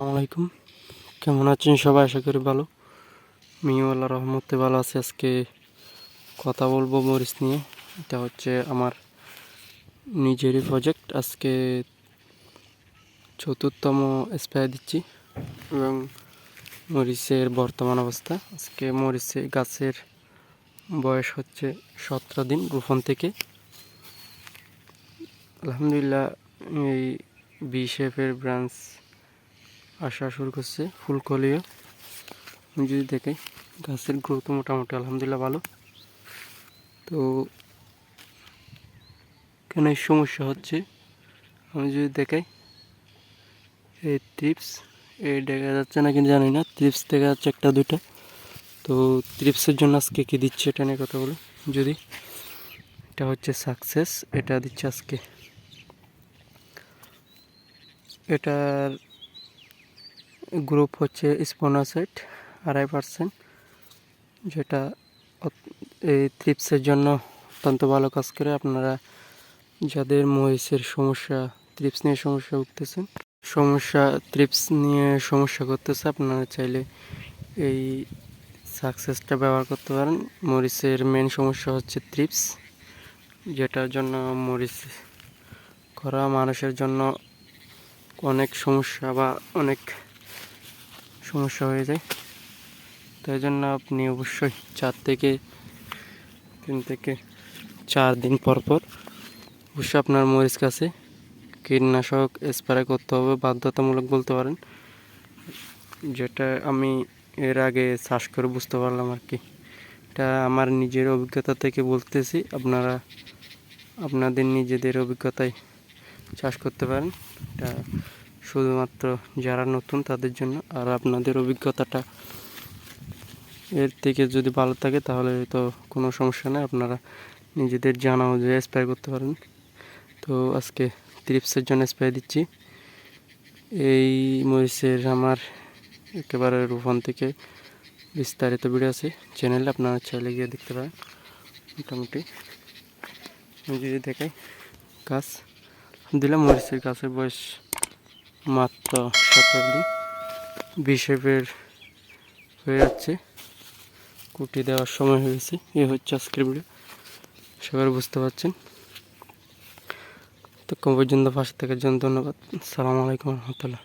আসসালামাইকুম কেমন আছেন সবাই? আশা করি ভালো। আমিও আল্লাহ রহমতে ভালো আছি। আজকে কথা বলব মরিচ নিয়ে। এটা হচ্ছে আমার নিজেরই প্রজেক্ট আজকে চতুর্থম স্প্রে দিচ্ছি এবং মরিচের বর্তমান অবস্থা। আজকে মরিচের গাছের বয়স হচ্ছে সতেরো দিন রোপণ থেকে। আলহামদুলিল্লাহ এই বি শেপের ব্রাঞ্চ আসা শুরু করছে ফুলকলিও আমি যদি দেখাই গাছের গ্রোথ মোটামুটি আলহামদুলিল্লাহ ভালো। তো কেন সমস্যা হচ্ছে? আমি যদি দেখাই, এই ট্রিপস এই দেখা যাচ্ছে না কিন্তু জানি না ট্রিপস দেখা যাচ্ছে একটা, দুইটা। তো ট্রিপসের জন্য আজকে কী দিচ্ছে এটা নিয়ে কথা বলো। যদি এটা হচ্ছে সাকসেস এটা দিচ্ছে আজকে। এটার গ্রুপ হচ্ছে স্পোনাসাইট, আড়াই পার্সেন্ট, যেটা এই থ্রিপসের জন্য অত্যন্ত ভালো কাজ করে। আপনারা যাদের মহিষের সমস্যা থ্রিপস নিয়ে সমস্যা উঠতেছেন সমস্যা থ্রিপস নিয়ে সমস্যা করতেছে, আপনারা চাইলে এই সাকসেসটা ব্যবহার করতে পারেন। মরিচের মেন সমস্যা হচ্ছে থ্রিপস যেটার জন্য মরিচ করা মানুষের জন্য অনেক সমস্যা বা অনেক সমস্যা হয়ে যায়। তাই জন্য আপনি অবশ্যই চার থেকে তিন থেকে চার দিন পর পর অবশ্যই আপনার মরিচ কাছে কীটনাশক স্প্রে করতে হবে, বাধ্যতামূলক বলতে পারেন। যেটা আমি এর আগে চাষ করে বুঝতে পারলাম আর কি। এটা আমার নিজের অভিজ্ঞতা থেকে বলতেছি, আপনারা আপনাদের নিজেদের অভিজ্ঞতায় চাষ করতে পারেন। এটা শুধুমাত্র যারা নতুন তাদের জন্য। আর আপনাদের অভিজ্ঞতাটা এর থেকে যদি ভালো থাকে তাহলে তো কোনো সমস্যা নেই, আপনারা নিজেদের জানা অনুযায়ী স্প্রে করতে পারেন। তো আজকে ত্রিপসের জন্য স্প্রে দিচ্ছি। এই মরিচের আমার একেবারে রোপণ থেকে বিস্তারিত ভিডিও আছে। চ্যানেলে আপনারা চাইলে গিয়ে দেখতে পারেন। মোটামুটি যদি দেখাই, গাছ। দিলাম মরিচের গাছের বয়স মাত্র শতাব্দী বিশেপের হয়ে যাচ্ছে। কুটি দেওয়ার সময় হয়েছে। এ হচ্ছে আজকের ভিডিও সবাই বুঝতে পারছেন। তো কম পর্যন্ত পাশে থাকার জন্য ধন্যবাদ। সালাম আলাইকুম রহমতুল্লাহ।